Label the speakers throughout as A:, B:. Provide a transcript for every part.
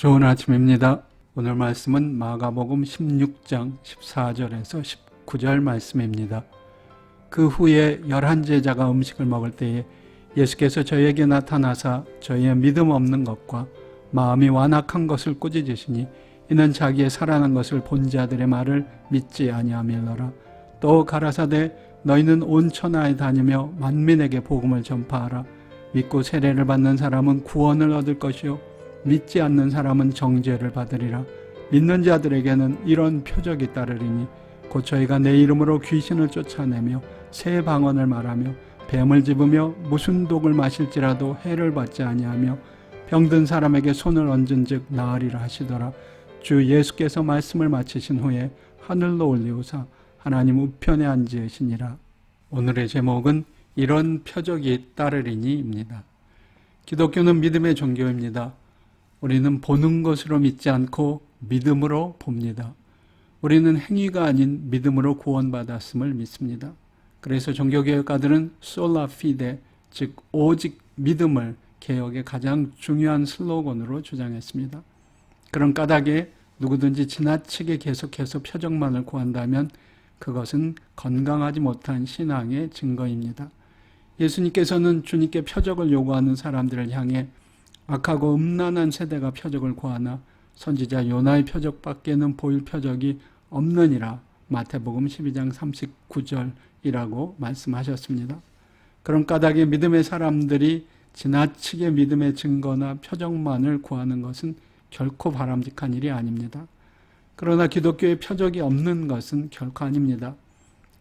A: 좋은 아침입니다. 오늘 말씀은 마가복음 16장 14절에서 19절 말씀입니다. 그 후에 열한 제자가 음식을 먹을 때에 예수께서 저에게 나타나사 저희의 믿음 없는 것과 마음이 완악한 것을 꾸짖으시니 이는 자기의 살아난 것을 본 자들의 말을 믿지 아니하밀러라. 또 가라사대 너희는 온 천하에 다니며 만민에게 복음을 전파하라. 믿고 세례를 받는 사람은 구원을 얻을 것이요 믿지 않는 사람은 정죄를 받으리라. 믿는 자들에게는 이런 표적이 따르리니 곧 저희가 내 이름으로 귀신을 쫓아내며 새 방언을 말하며 뱀을 집으며 무슨 독을 마실지라도 해를 받지 아니하며 병든 사람에게 손을 얹은즉 나으리라 하시더라. 주 예수께서 말씀을 마치신 후에 하늘로 올리우사 하나님 우편에 앉으시니라. 오늘의 제목은 이런 표적이 따르리니입니다. 기독교는 믿음의 종교입니다. 우리는 보는 것으로 믿지 않고 믿음으로 봅니다. 우리는 행위가 아닌 믿음으로 구원받았음을 믿습니다. 그래서 종교개혁가들은 솔라 피데, 즉 오직 믿음을 개혁의 가장 중요한 슬로건으로 주장했습니다. 그런 까닭에 누구든지 지나치게 계속해서 표적만을 구한다면 그것은 건강하지 못한 신앙의 증거입니다. 예수님께서는 주님께 표적을 요구하는 사람들을 향해 악하고 음란한 세대가 표적을 구하나 선지자 요나의 표적밖에는 보일 표적이 없느니라 마태복음 12장 39절이라고 말씀하셨습니다. 그런 까닭에 믿음의 사람들이 지나치게 믿음의 증거나 표적만을 구하는 것은 결코 바람직한 일이 아닙니다. 그러나 기독교의 표적이 없는 것은 결코 아닙니다.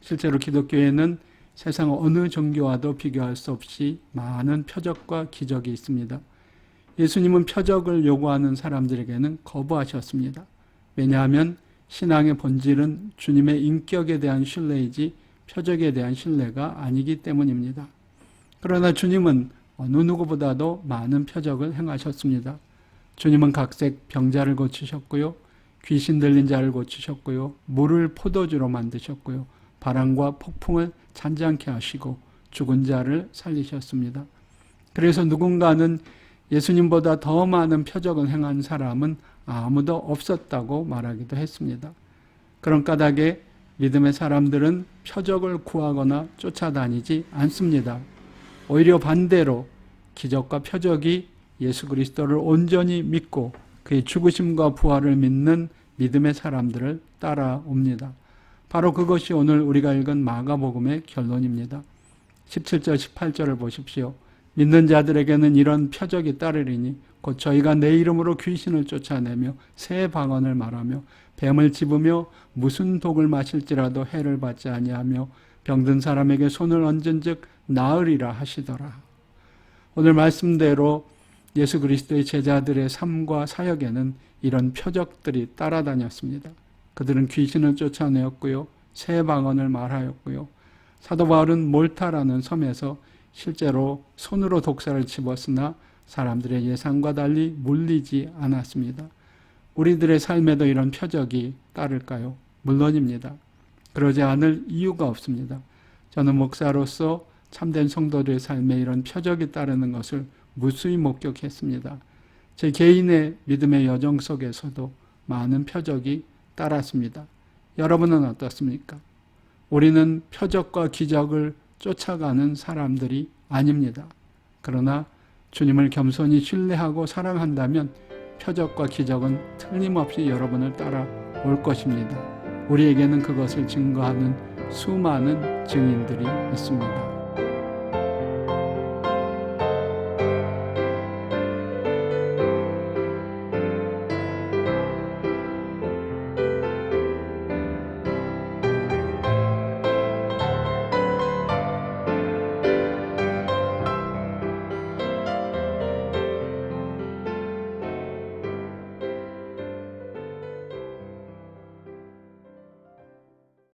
A: 실제로 기독교에는 세상 어느 종교와도 비교할 수 없이 많은 표적과 기적이 있습니다. 예수님은 표적을 요구하는 사람들에게는 거부하셨습니다. 왜냐하면 신앙의 본질은 주님의 인격에 대한 신뢰이지 표적에 대한 신뢰가 아니기 때문입니다. 그러나 주님은 어느 누구보다도 많은 표적을 행하셨습니다. 주님은 각색 병자를 고치셨고요. 귀신 들린 자를 고치셨고요. 물을 포도주로 만드셨고요. 바람과 폭풍을 잔잔케 하시고 죽은 자를 살리셨습니다. 그래서 누군가는 예수님보다 더 많은 표적을 행한 사람은 아무도 없었다고 말하기도 했습니다. 그런 까닭에 믿음의 사람들은 표적을 구하거나 쫓아다니지 않습니다. 오히려 반대로 기적과 표적이 예수 그리스도를 온전히 믿고 그의 죽으심과 부활을 믿는 믿음의 사람들을 따라옵니다. 바로 그것이 오늘 우리가 읽은 마가복음의 결론입니다. 17절, 18절을 보십시오. 믿는 자들에게는 이런 표적이 따르리니 곧 저희가 내 이름으로 귀신을 쫓아내며 새 방언을 말하며 뱀을 집으며 무슨 독을 마실지라도 해를 받지 아니하며 병든 사람에게 손을 얹은즉 나으리라 하시더라. 오늘 말씀대로 예수 그리스도의 제자들의 삶과 사역에는 이런 표적들이 따라다녔습니다. 그들은 귀신을 쫓아내었고요. 새 방언을 말하였고요. 사도 바울은 몰타라는 섬에서 실제로 손으로 독사를 집었으나 사람들의 예상과 달리 물리지 않았습니다. 우리들의 삶에도 이런 표적이 따를까요? 물론입니다. 그러지 않을 이유가 없습니다. 저는 목사로서 참된 성도들의 삶에 이런 표적이 따르는 것을 무수히 목격했습니다. 제 개인의 믿음의 여정 속에서도 많은 표적이 따랐습니다. 여러분은 어떻습니까? 우리는 표적과 기적을 쫓아가는 사람들이 아닙니다. 그러나 주님을 겸손히 신뢰하고 사랑한다면 표적과 기적은 틀림없이 여러분을 따라 올 것입니다. 우리에게는 그것을 증거하는 수많은 증인들이 있습니다.